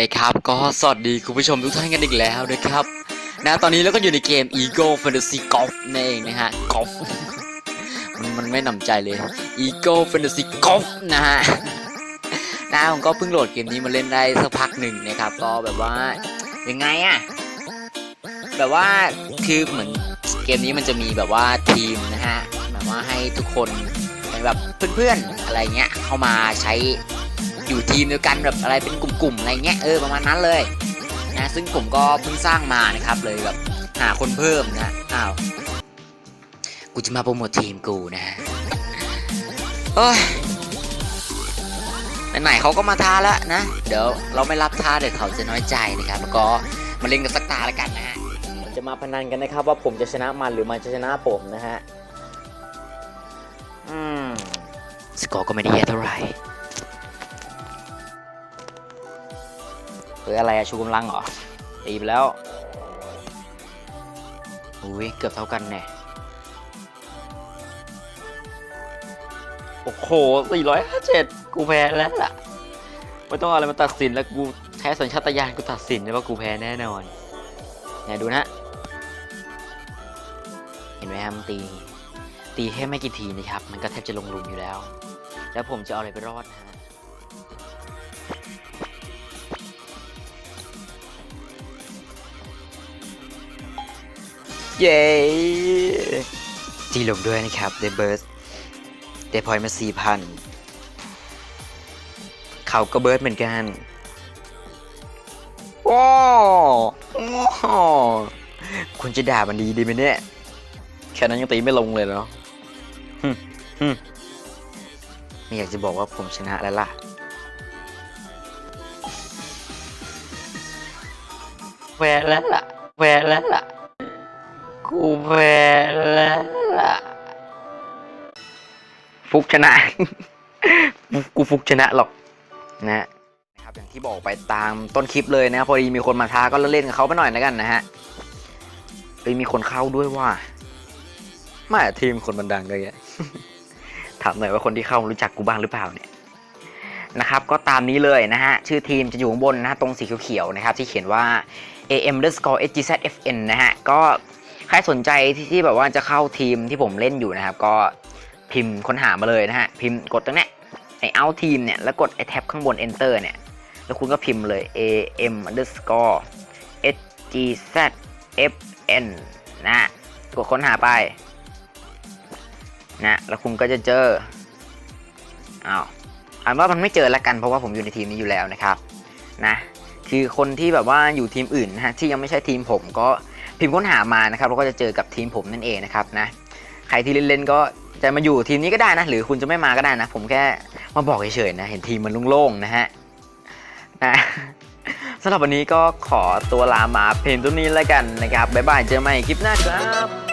นะครับ ก็สวัสดีคุณผู้ชมทุกท่านกันอีกแล้วนะครับนะตอนนี้เราก็อยู่ในเกม Ego Fantasy Golf นั่นเองนะฮะ Golf มันมันไม่นำใจเลย Ego Fantasy Golf นะฮะนะผมก็เพิ่งโหลดเกมนี้มาเล่นได้สักพักหนึ่งนะครับ ก็แบบว่ายังไงอะแบบว่าคือเหมือนเกมนี้มันจะมีแบบว่าทีมนะฮะแบบว่าให้ทุกคนเป็นแบบเพื่อนๆอะไรเงี้ยเข้ามาใช้ อยู่ทีมเดียวกันแบบอะไรเป็นกลุ่มๆอะไรเงี้ยเออประมาณนั้นเลยนะซึ่งผมก็เพิ่งสร้างมานะครับเลยแบบหาคนเพิ่มนะอ้าวกูจะมาโปรโมททีมกูนะฮะเอ้ยไหนๆเขาก็มาท้าแล้วนะ เดี๋ยวเราไม่รับท้าเดี๋ยวเขาจะน้อยใจนะครับแล้วก็มาเล่นกันสักตาแล้วกันนะฮะผมจะมาพนันกันนะครับ ว่าผมจะชนะมันหรือมันจะชนะผมนะฮะอืมสกอร์ก็ไม่ได้แย่เท่าไหร่ เฮ้ยอะไรอะชูกำลังเหรอ ตีไปแล้วอุ้ยเกือบเท่ากันแน่โอ้โห457 กูแพ้แล้วล่ะ ไม่ต้องอะไรมาตัดสินแล้วกูใช้สัญชาตญาณกูตัดสินเลยว่ากูแพ้แน่นอนเนี่ยดูนะ เห็นไหมครับมันตี ตีแค่ไม่กี่ทีนะครับ มันก็แทบจะลงหลุมอยู่แล้ว แล้วผมจะเอาอะไรไปรอดนะฮะ เย้จีลงด้วยนะครับเดเบิร์สเดพอยมาสี่พันเขาก็เบิร์ดเหมือนกันว้าวว้าวคุณจะด่ามันดีดีไหมเนี่ย แค่นั้นยังตีไม่ลงเลยเนาะฮึ่มฮึ่มไม่อยากจะบอกว่าผมชนะแล้วล่ะแพ้แล้วล่ะแพ้แล้วล่ะ กูแพ้แล้วล่ะฟุกชนะ กูฟุกชนะหรอกนะนะครับอย่างที่บอกไปตามต้นคลิปเลยนะพอดีมีคนมาท้าก็เล่นกับเขาไปหน่อยแล้วกันนะฮะเอ้ยมีคนเข้าด้วยว่าไม่ทีมคนมันดังเลยอะถามหน่อยว่าคนที่เข้ารู้จักกูบ้างหรือเปล่าเนี่ยนะครับก็ตามนี้เลยนะฮะ ชื่อทีมจะอยู่ข้างบนนะฮะตรงสีเขียวๆนะครับ ที่เขียนว่า am underscore hgzfn นะฮะ ก็ ใครสนใจที่ที่แบบว่าจะเข้าทีมที่ผมเล่นอยู่นะครับ ก็พิมพ์ค้นหามาเลยนะฮะ พิมพ์กดตรงเนี้ยไอเอาทีมเนี่ยแล้วกดไอแท็บข้างบน enter เนี่ย แล้วคุณก็พิมพ์เลย am underscore hgzfn นะกดค้นหาไปนะแล้วคุณก็จะเจออ้าวอันว่ามันไม่เจอล้วกันเพราะว่าผมอยู่ในทีมนี้อยู่แล้วนะครับนะคือคนที่แบบว่าอยู่ทีมอื่นนะฮะที่ยังไม่ใช่ทีมผมก็ พิมพ์ค้นหามานะครับเราก็จะเจอกับทีมผมนั่นเองนะครับนะใครที่เล่นๆก็จะมาอยู่ทีมนี้ก็ได้นะ หรือคุณจะไม่มาก็ได้นะ ผมแค่มาบอกเฉยๆนะ เห็นทีมมันโล่งๆนะฮะนะสำหรับวันนี้ก็ขอตัวลามาเพลงตัวนี้แล้วกันนะครับบ๊ายบายเจอกันใหม่คลิปหน้าครับ